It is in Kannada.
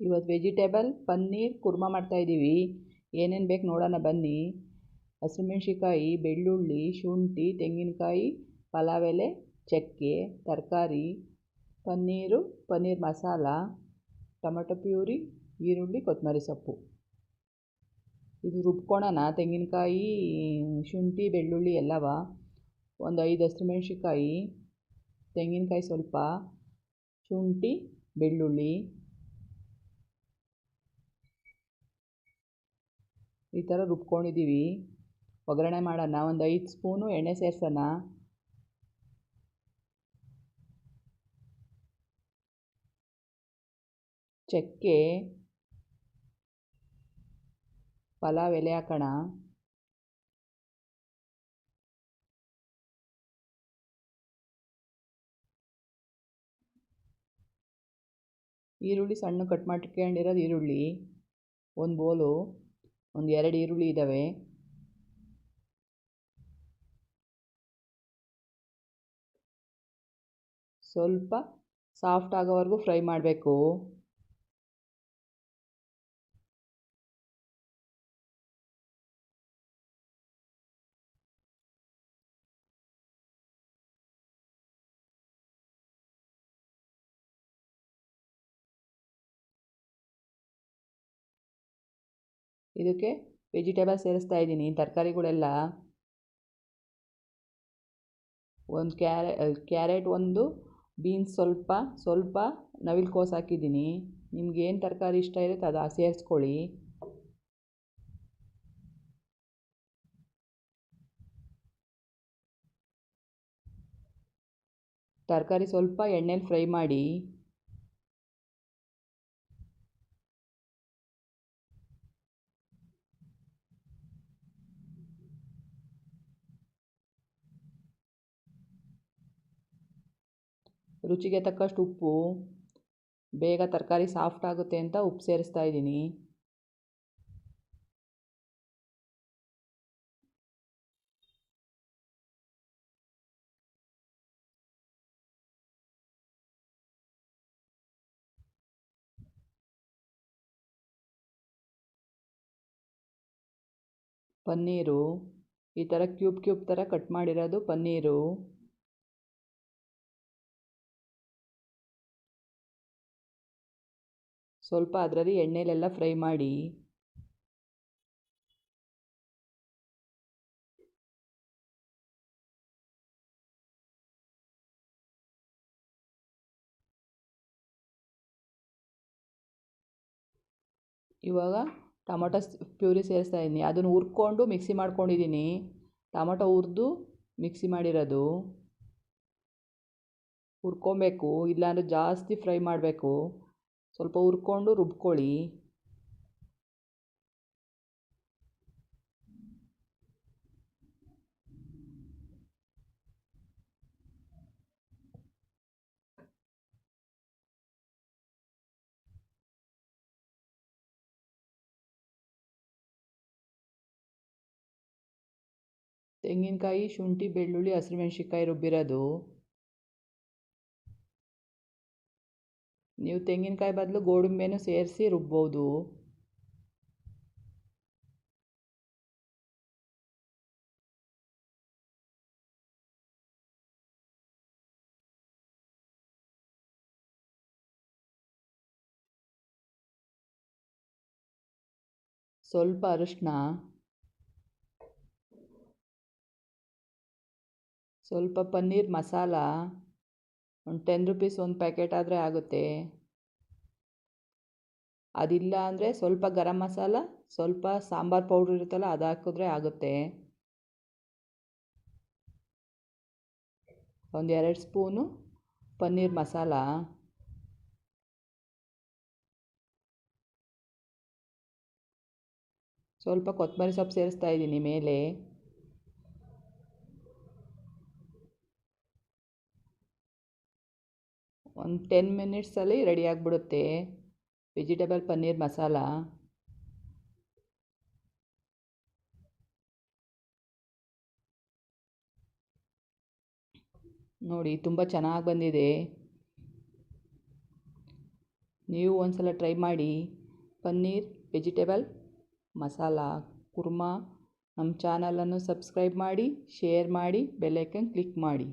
ಇವತ್ತು ವೆಜಿಟೇಬಲ್ ಪನ್ನೀರ್, ಕುರ್ಮ ಮಾಡ್ತಾಯಿದ್ದೀವಿ ಏನೇನು ಬೇಕು ನೋಡೋಣ, ಬನ್ನಿ. ಹಸಿಮೆಣ್ಸಿಕಾಯಿ ಬೆಳ್ಳುಳ್ಳಿ, ಶುಂಠಿ, ತೆಂಗಿನಕಾಯಿ ಪಲಾವ್ ಎಲೆ ಚಕ್ಕೆ, ತರಕಾರಿ, ಪನ್ನೀರು, ಪನ್ನೀರ್ ಮಸಾಲ, ಟೊಮೆಟೊ ಪ್ಯೂರಿ, ಈರುಳ್ಳಿ ಕೊತ್ತಂಬರಿ ಸೊಪ್ಪು. ಇದು ರುಬ್ಕೊಳ್ಳೋಣ ತೆಂಗಿನಕಾಯಿ, ಶುಂಠಿ, ಬೆಳ್ಳುಳ್ಳಿ ಎಲ್ಲವ. ಒಂದು ಐದು ಹಸಿಮೆಣ್ಸಿಕಾಯಿ ತೆಂಗಿನಕಾಯಿ ಸ್ವಲ್ಪ, ಶುಂಠಿ, ಬೆಳ್ಳುಳ್ಳಿ ಈ ಥರ ರುಬ್ಕೊಂಡಿದ್ದೀವಿ. ಒಗ್ಗರಣೆ ಮಾಡೋಣ. ಒಂದು ಐದು ಸ್ಪೂನು ಎಣ್ಣೆ ಸೇರ್ಸೋಣ. ಚಕ್ಕೆ ಪಲಾವ್ ಎಲೆ ಹಾಕೋಣ. ಈರುಳ್ಳಿ ಸಣ್ಣ ಕಟ್ ಮಾಡ್ಕೊಂಡಿರೋದು ಈರುಳ್ಳಿ. ಒಂದು ಬೋಲು. ಒಂದು ಎರಡು ಈರುಳ್ಳಿ ಇದ್ದಾವೆ ಸ್ವಲ್ಪ ಸಾಫ್ಟ್ ಆಗೋವರೆಗೂ ಫ್ರೈ ಮಾಡಬೇಕು. ಇದಕ್ಕೆ ವೆಜಿಟೇಬಲ್ ಸೇರಿಸ್ತಾ ಇದ್ದೀನಿ. ತರಕಾರಿಗಳೆಲ್ಲ ಒಂದು ಕ್ಯಾರೆ ಕ್ಯಾರೆಟ್ ಒಂದು, ಬೀನ್ಸ್ ಸ್ವಲ್ಪ ಸ್ವಲ್ಪ ನವಿಲುಕೋಸು ಹಾಕಿದ್ದೀನಿ. ನಿಮ್ಗೆ ಏನು ತರಕಾರಿ ಇಷ್ಟ ಇರುತ್ತೆ ಅದು ಸೇರಿಸ್ಕೊಳ್ಳಿ. ತರಕಾರಿ ಸ್ವಲ್ಪ ಎಣ್ಣೆಲಿ ಫ್ರೈ ಮಾಡಿ ರುಚಿಗೆ ತಕ್ಕಷ್ಟು ಉಪ್ಪು, ಬೇಗ ತರಕಾರಿ ಸಾಫ್ಟ್ ಆಗುತ್ತೆ ಅಂತ ಉಪ್ಪು ಸೇರಿಸ್ತಾ ಇದ್ದೀನಿ. ಪನ್ನೀರು, ಈ ಥರ ಕ್ಯೂಬ್ ಕ್ಯೂಬ್ ಥರ ಕಟ್ ಮಾಡಿರೋದು ಪನ್ನೀರು. ಸ್ವಲ್ಪ ಅದರಲ್ಲಿ ಎಣ್ಣೆಲೆಲ್ಲ ಫ್ರೈ ಮಾಡಿ ಇವಾಗ ಟೊಮೊಟೊ ಪ್ಯೂರಿ ಸೇರಿಸ್ತಾ ಇದ್ದೀನಿ. ಅದನ್ನು ಹುರ್ಕೊಂಡು ಮಿಕ್ಸಿ ಮಾಡ್ಕೊಂಡಿದ್ದೀನಿ. ಟೊಮೊಟೊ ಹುರಿದು ಮಿಕ್ಸಿ ಮಾಡಿರೋದು. ಹುರ್ಕೊಬೇಕು. ಇಲ್ಲಾಂದರೆ ಜಾಸ್ತಿ ಫ್ರೈ ಮಾಡಬೇಕು. ಸ್ವಲ್ಪ ಹುರ್ಕೊಂಡು ರುಬ್ಕೊಳ್ಳಿ. ತೆಂಗಿನಕಾಯಿ ಶುಂಠಿ ಬೆಳ್ಳುಳ್ಳಿ ಹಸಿಮೆಣ್ಸಿಕಾಯಿ ರುಬ್ಬಿರೋದು. ನೀವು ತೆಂಗಿನಕಾಯಿ ಬದಲು ಗೋಡಂಬಿಯನ್ನು ಸೇರಿಸಿ ರುಬ್ಬೋದು. ಸ್ವಲ್ಪ ಅರಿಶಿನ ಸ್ವಲ್ಪ ಪನ್ನೀರ್ ಮಸಾಲ ಒಂದು ಟೆನ್ ರುಪೀಸ್ ಒಂದು ಪ್ಯಾಕೆಟ್ ಆದರೆ ಆಗುತ್ತೆ. ಅದಿಲ್ಲ ಅಂದರೆ ಸ್ವಲ್ಪ ಗರಂ ಮಸಾಲ, ಸ್ವಲ್ಪ ಸಾಂಬಾರು ಪೌಡ್ರ್ ಇರುತ್ತಲ್ಲ ಅದು ಹಾಕಿದ್ರೆ ಆಗುತ್ತೆ. ಒಂದು ಎರಡು ಸ್ಪೂನು ಪನ್ನೀರ್ ಮಸಾಲ. ಸ್ವಲ್ಪ ಕೊತ್ತಂಬರಿ ಸೊಪ್ಪು ಸೇರಿಸ್ತಾ ಇದ್ದೀನಿ ಮೇಲೆ. ಒಂದು ಟೆನ್ ಮಿನಿಟ್ಸಲ್ಲಿ ರೆಡಿ ಆಗಿಬಿಡುತ್ತೆ. ವೆಜಿಟೇಬಲ್ ಪನ್ನೀರ್ ಮಸಾಲ. ನೋಡಿ, ತುಂಬ ಚೆನ್ನಾಗಿ ಬಂದಿದೆ. ನೀವು ಒಂದು ಸಲ ಟ್ರೈ ಮಾಡಿ. ಪನ್ನೀರ್ ವೆಜಿಟೇಬಲ್ ಮಸಾಲ, ಕುರ್ಮಾ ನಮ್ಮ ಚಾನಲನ್ನು ಸಬ್ಸ್ಕ್ರೈಬ್ ಮಾಡಿ ಶೇರ್ ಮಾಡಿ ಬೆಲ್ಲೈಕನ್ ಕ್ಲಿಕ್ ಮಾಡಿ.